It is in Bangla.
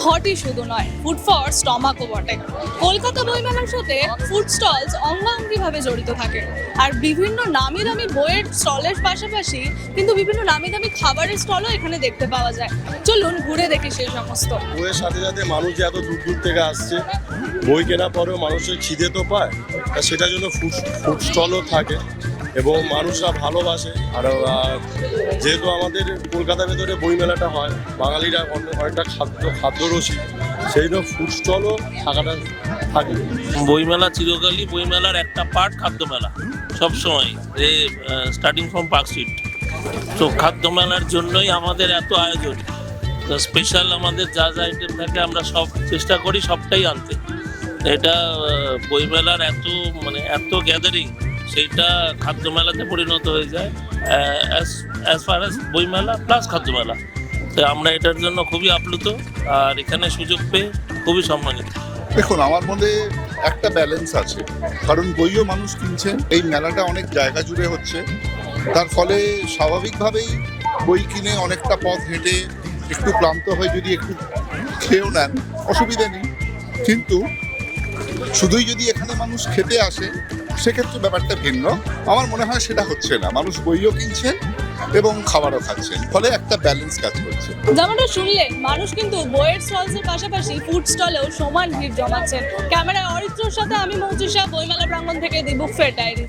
থটই শুধু নয় ফুড ফর স্টমাকও বটে। কলকাতা বইমেলার সাথে ফুড স্টলস অঙ্গাঙ্গিভাবে জড়িত থাকে। আর বিভিন্ন নামি দামি বইয়ের স্টলের পাশাপাশি কিন্তু বিভিন্ন নামি দামি খাবারের স্টলও এখানে দেখতে পাওয়া যায়। চলুন ঘুরে দেখি সেই সমস্ত। বইয়ের সাথে সাথে মানুষ যে এত দূর দূর থেকে আসছে, বই কেনার পরেও মানুষের খিদে তো পায় সেটার জন্য ফুড ফুড স্টলও থাকে। এবং মানুষরা ভালোবাসে। আর যেহেতু আমাদের কলকাতার ভেতরে বই মেলাটা হয়, বাঙালিরা অনেক- অনেকটা খাদ্য খাদ্যরসিক সেই জন্য ফুড স্টলও থাকাটা থাকে। বইমেলা চিরকালই বইমেলার একটা পার্ট খাদ্য মেলা সবসময় এ স্টার্টিং ফ্রম পার্ক স্ট্রিট তো খাদ্য মেলার জন্যই আমাদের এত আয়োজন। স্পেশাল আমাদের যা যা আইটেম থাকে, আমরা সব চেষ্টা করি সবটাই আনতে। এটা বইমেলার এত মানে এত গ্যাদারিং সেইটা খাদ্য মেলাতে পরিণত হয়ে যায় অ্যাজ ফার অ্যাজ বইমেলা প্লাস খাদ্য মেলা তো আমরা এটার জন্য খুবই আপ্লুত আর এখানে সুযোগ পেয়ে খুবই সম্মানিত। দেখুন, আমার মধ্যে একটা ব্যালেন্স আছে। কারণ বইও মানুষ কিনছে এই মেলাটা অনেক জায়গা জুড়ে হচ্ছে। তার ফলে স্বাভাবিকভাবেই বই কিনে অনেকটা পথ হেঁটে একটু ক্লান্ত হয়ে যদি একটু খেয়েও নেন, অসুবিধা নেই। কিন্তু শুধুই যদি এখানে মানুষ খেতে আসে, সেক্ষেত্রে ব্যাপারটা ভিন্ন। আমার মনে হয় সেটা হচ্ছে না। মানুষ বইও কিনছেন এবং খাবারও খাচ্ছেন। ফলে একটা ব্যালেন্স কাজ করছে। যেমনটা শুনলেন? মানুষ কিন্তু বইয়ের স্টলসের পাশাপাশি ফুড স্টলেও সমান ভিড় জমাচ্ছেন ক্যামেরায় অরিত্রর সাথে আমি মৌচুষা বইমেলা প্রাঙ্গণ থেকে দিব ফের ডায়েরি